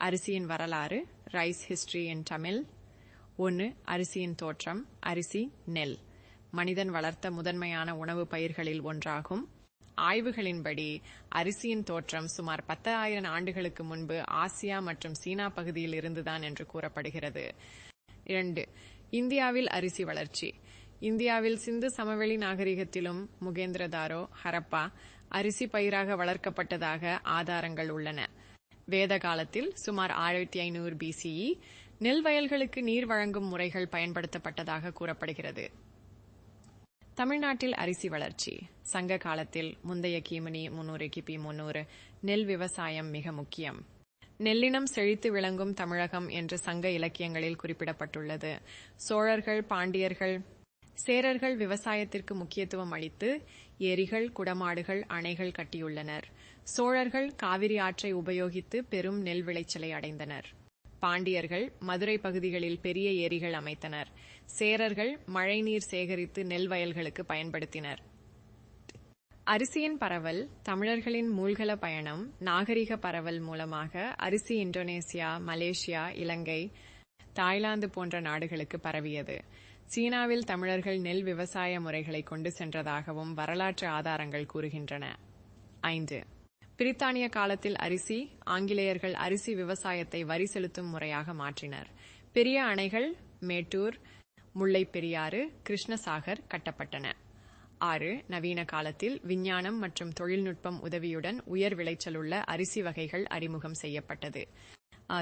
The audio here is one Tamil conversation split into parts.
அரிசியின் வரலாறு ரைஸ் ஹிஸ்டரி இன் தமிழ். ஒன்று அரிசியின் தோற்றம் அரிசி நெல். மனிதன் வளர்த்த முதன்மையான உணவு பயிர்களில் ஒன்றாகும். ஆய்வுகளின்படி அரிசியின் தோற்றம் சுமார் பத்தாயிரம் ஆண்டுகளுக்கு முன்பு ஆசியா மற்றும் சீனா பகுதியில் இருந்துதான் என்று கூறப்படுகிறது. இரண்டு இந்தியாவில் அரிசி வளர்ச்சி. இந்தியாவில் சிந்து சமவெளி நாகரிகத்திலும் முகேந்திரதாரோ ஹரப்பா அரிசி பயிராக வளர்க்கப்பட்டதாக ஆதாரங்கள் உள்ளன. வேத காலத்தில் சுமார் ஆயிரத்தி ஐநூறு பிசிஇ நெல் வயல்களுக்கு நீர் வழங்கும் முறைகள் பயன்படுத்தப்பட்டதாக கூறப்படுகிறது. தமிழ்நாட்டில் அரிசி வளர்ச்சி. சங்க காலத்தில் முந்தைய கிமினி முன்னூறு கிபி முன்னூறு நெல் விவசாயம் மிக முக்கியம். நெல்லினம் செழித்து விளங்கும் தமிழகம் என்று சங்க இலக்கியங்களில் குறிப்பிடப்பட்டுள்ளது. சோழர்கள் பாண்டியர்கள் சேரர்கள் விவசாயத்திற்கு முக்கியத்துவம் அளித்து ஏரிகள் குடமாடுகள் அணைகள் கட்டியுள்ளனர். சோழர்கள் காவிரி ஆற்றை உபயோகித்து பெரும் நெல் விளைச்சலை அடைந்தனர். பாண்டியர்கள் மதுரை பகுதிகளில் பெரிய ஏரிகள் அமைத்தனர். சேரர்கள் மழைநீர் சேகரித்து நெல் வயல்களுக்கு பயன்படுத்தினர். அரிசியின் பரவல் தமிழர்களின் மூழ்கல பயணம் நாகரிக பரவல் மூலமாக அரிசி இந்தோனேசியா மலேசியா இலங்கை தாய்லாந்து போன்ற நாடுகளுக்கு பரவியது. சீனாவில் தமிழர்கள் நெல் விவசாய முறைகளை கொண்டு சென்றதாகவும் வரலாற்று ஆதாரங்கள் கூறுகின்றன. ஐந்து. பிரித்தானிய காலத்தில் அரிசி ஆங்கிலேயர்கள் அரிசி விவசாயத்தை வரி செலுத்தும் முறையாக மாற்றினர். பெரிய அணைகள் மேட்டூர் முல்லை பெரியாறு கிருஷ்ணசாகர் கட்டப்பட்டன. ஆறு நவீன காலத்தில் விஞ்ஞானம் மற்றும் தொழில்நுட்பம் உதவியுடன் உயர் விளைச்சலுள்ள அரிசி வகைகள் அறிமுகம் செய்யப்பட்டது.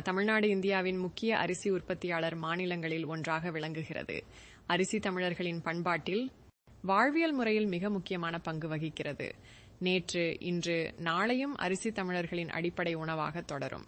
தமிழ்நாடு இந்தியாவின் முக்கிய அரிசி உற்பத்தியாளர் மாநிலங்களில் ஒன்றாக விளங்குகிறது. அரிசி தமிழர்களின் பண்பாட்டில் வாழ்வியல் முறையில் மிக முக்கியமான பங்கு வகிக்கிறது. நேற்று இன்று நாளையும் அரிசி தமிழர்களின் அடிப்படை உணவாக தொடரும்.